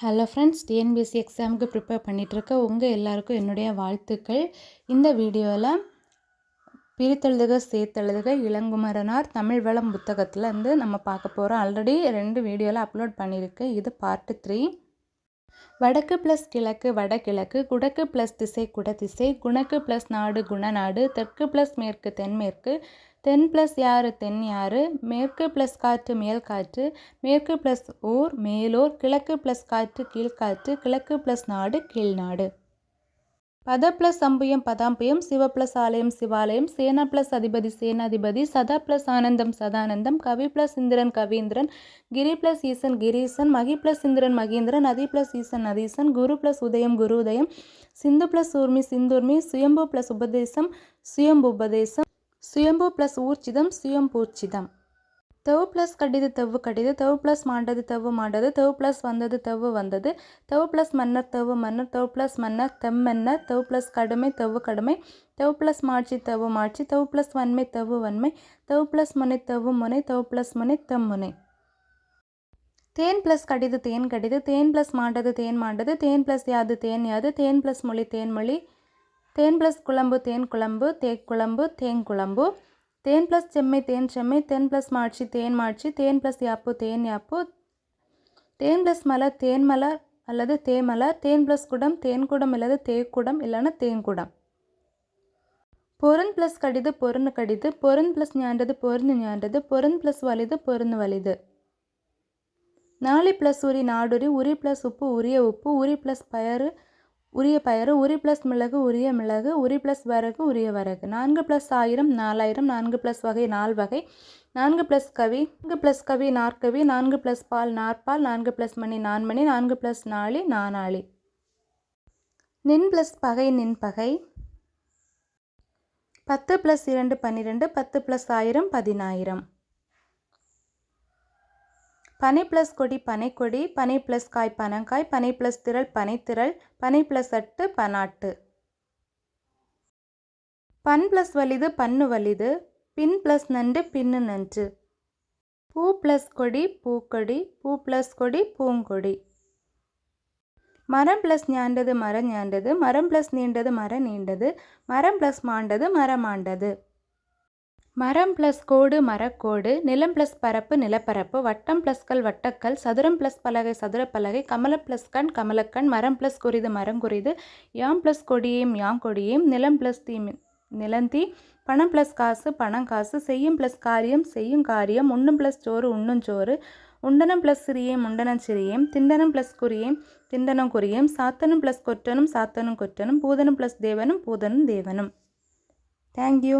Hello friends TNPSC எக்ஸாமுக்கு prepare பண்ணிகிட்ருக்க உங்கள் எல்லாருக்கும் என்னுடைய வாழ்த்துக்கள். இந்த வீடியோவில் பிரித்தெழுதுக சேர்த்தெழுதுக இளங்குமரனார் தமிழ் வளம் புத்தகத்தில் வந்து நம்ம பார்க்க போகிறோம் ஆல்ரெடி ரெண்டு வீடியோவில் அப்லோட் பண்ணியிருக்கேன் இது பார்ட்டு த்ரீ வடக்கு ப்ளஸ் கிழக்கு வடகிழக்கு குடக்கு ப்ளஸ் திசை குட திசை குணக்கு ப்ளஸ் நாடு குணநாடு தெற்கு ப்ளஸ் மேற்கு தென்மேற்கு தென் ப்ளஸ் யார் தென் யார்? மேற்கு ப்ளஸ் காற்று மேல் காற்று. மேற்கு ப்ளஸ் ஊர் மேலூர். கிழக்கு ப்ளஸ் காற்று கீழ்காற்று கிழக்கு ப்ளஸ் நாடு கீழ்நாடு பத ப்ளஸ் அம்புயம் பதாம்புயம். சிவ ப்ளஸ் ஆலயம் சிவாலயம். சேனா ப்ளஸ் அதிபதி சேனாதிபதி. சதா ப்ளஸ் ஆனந்தம் சதானந்தம். கவி ப்ளஸ் இந்திரன் கவீந்திரன். கிரி ப்ளஸ் ஈசன் கிரீசன். மகி ப்ளஸ் இந்திரன் மகேந்திரன். நதி ப்ளஸ் ஈசன் நதீசன். குரு ப்ளஸ் உதயம் குரு உதயம். சிந்து ப்ளஸ் ஊர்மி சிந்துர்மி. சுயம்பு ப்ளஸ் உபதேசம் சுயம்பு உபதேசம். சுயம்பு ப்ளஸ் ஊர்ச்சிதம் சுயம்பூர்ச்சிதம் தவு ப்ளஸ் கடிது தவு கடிது தவு ப்ளஸ் மாண்டது தவு மாண்டது தவு ப்ளஸ் வந்தது தவு வந்தது தவு ப்ளஸ் மன்னர் தவு மன்னர் தவு ப்ளஸ் மன்னர் தெம்மன்னர் தவு ப்ளஸ் கடுமை தவு கடுமை தவு ப்ளஸ் மாட்சி தவு மாட்சி தவு ப்ளஸ் வன்மை தவு வன்மை தவு ப்ளஸ் முனை தவு முனை தவு ப்ளஸ் முனை தம்முனை தேன் ப்ளஸ் கடிது தேன் கடிது தேன் ப்ளஸ் மாண்டது தேன் மாண்டது தேன் ப்ளஸ் யாது தேன் யாது தேன் ப்ளஸ் மொழி தேன்மொழி தேன் ப்ளஸ் குழம்பு தேன் குழம்பு தேக்குழம்பு தேங்குழம்பு தேன் ப்ளஸ் செம்மை தேன் செம்மை தேன் ப்ளஸ் மாட்சி தேன் மாட்சி தேன் ப்ளஸ் யாப்பு தேன் யாப்பு. தேன் ப்ளஸ் மலர் தேன் மலர் அல்லது தேமலர் தேன் ப்ளஸ் குடம் தேன்குடம் அல்லது தேக்குடம் இல்லைன்னா தேங்குடம் பொருண் ப்ளஸ் கடிது பொருண் கடிது பொருண் ப்ளஸ் ஞாண்டது பொருண் ஞாண்டது பொருண் ப்ளஸ் வலிது பொருண் வலிது. நாலு ப்ளஸ் உரி நாடுரி உரி ப்ளஸ் உப்பு உரிய உப்பு உரி ப்ளஸ் பயறு உரிய பயறு உரி ப்ளஸ் மிளகு உரிய மிளகு உரி ப்ளஸ் வரகு உரிய வரகு. நான்கு ப்ளஸ் ஆயிரம் நாலாயிரம் நான்கு ப்ளஸ் வகை நால் வகை. நான்கு ப்ளஸ் கவி நான்கு ப்ளஸ் கவி நாற்கவி நான்கு ப்ளஸ் பால் நாற்பால் நான்கு ப்ளஸ் மணி நான்மணி நான்கு ப்ளஸ் நாளி நானாளி. நின் ப்ளஸ் பகை நின் பகை. பத்து ப்ளஸ் இரண்டு பன்னிரெண்டு பத்து ப்ளஸ் ஆயிரம் பதினாயிரம். பனை ப்ளஸ் கொடி பனைக்கொடி பனை ப்ளஸ் காய் பனங்காய் பனை ப்ளஸ் திரள் பனைத்திரள் பனை ப்ளஸ் அட்டு பனாட்டு. பன் ப்ளஸ் வலிது பன்னு வலிது பின் ப்ளஸ் நண்டு பின்னு நன்று. பூ ப்ளஸ் கொடி பூக்கொடி பூ ப்ளஸ் கொடி பூங்கொடி. மரம் ப்ளஸ் ஞாண்டது மரம் ஞாண்டது மரம் ப்ளஸ் நீண்டது மரம் நீண்டது மரம் ப்ளஸ் மாண்டது மரம் ஆண்டது மரம் ப்ளஸ் கோடு மரக்கோடு நிலம் ப்ளஸ் பரப்பு நிலப்பரப்பு வட்டம் ப்ளஸ் கல் வட்டக்கல் சதுரம் ப்ளஸ் பலகை சதுர பலகை கமல ப்ளஸ் கண் கமலக்கண் மரம் ப்ளஸ் குறிது மரம் குறிது யாம் ப்ளஸ் கொடியேம் யாம் கொடியேம் நிலம் ப்ளஸ் தீ நிலந்தி பணம் ப்ளஸ் காசு பணம் காசு செய்யும் ப்ளஸ் காரியம் செய்யும் காரியம் உண்ணும் ப்ளஸ் சோறு உண்ணும் சோறு உண்டனம் ப்ளஸ் சிறியேம் உண்டனம் சிறியேம் திண்டனம் ப்ளஸ் குறியேம் திண்டனம் குறியேம் சாத்தனம் ப்ளஸ் கொற்றனும் சாத்தனும் கொற்றனும் பூதனம் ப்ளஸ் தேவனும் பூதனும் தேவனும். தேங்க்யூ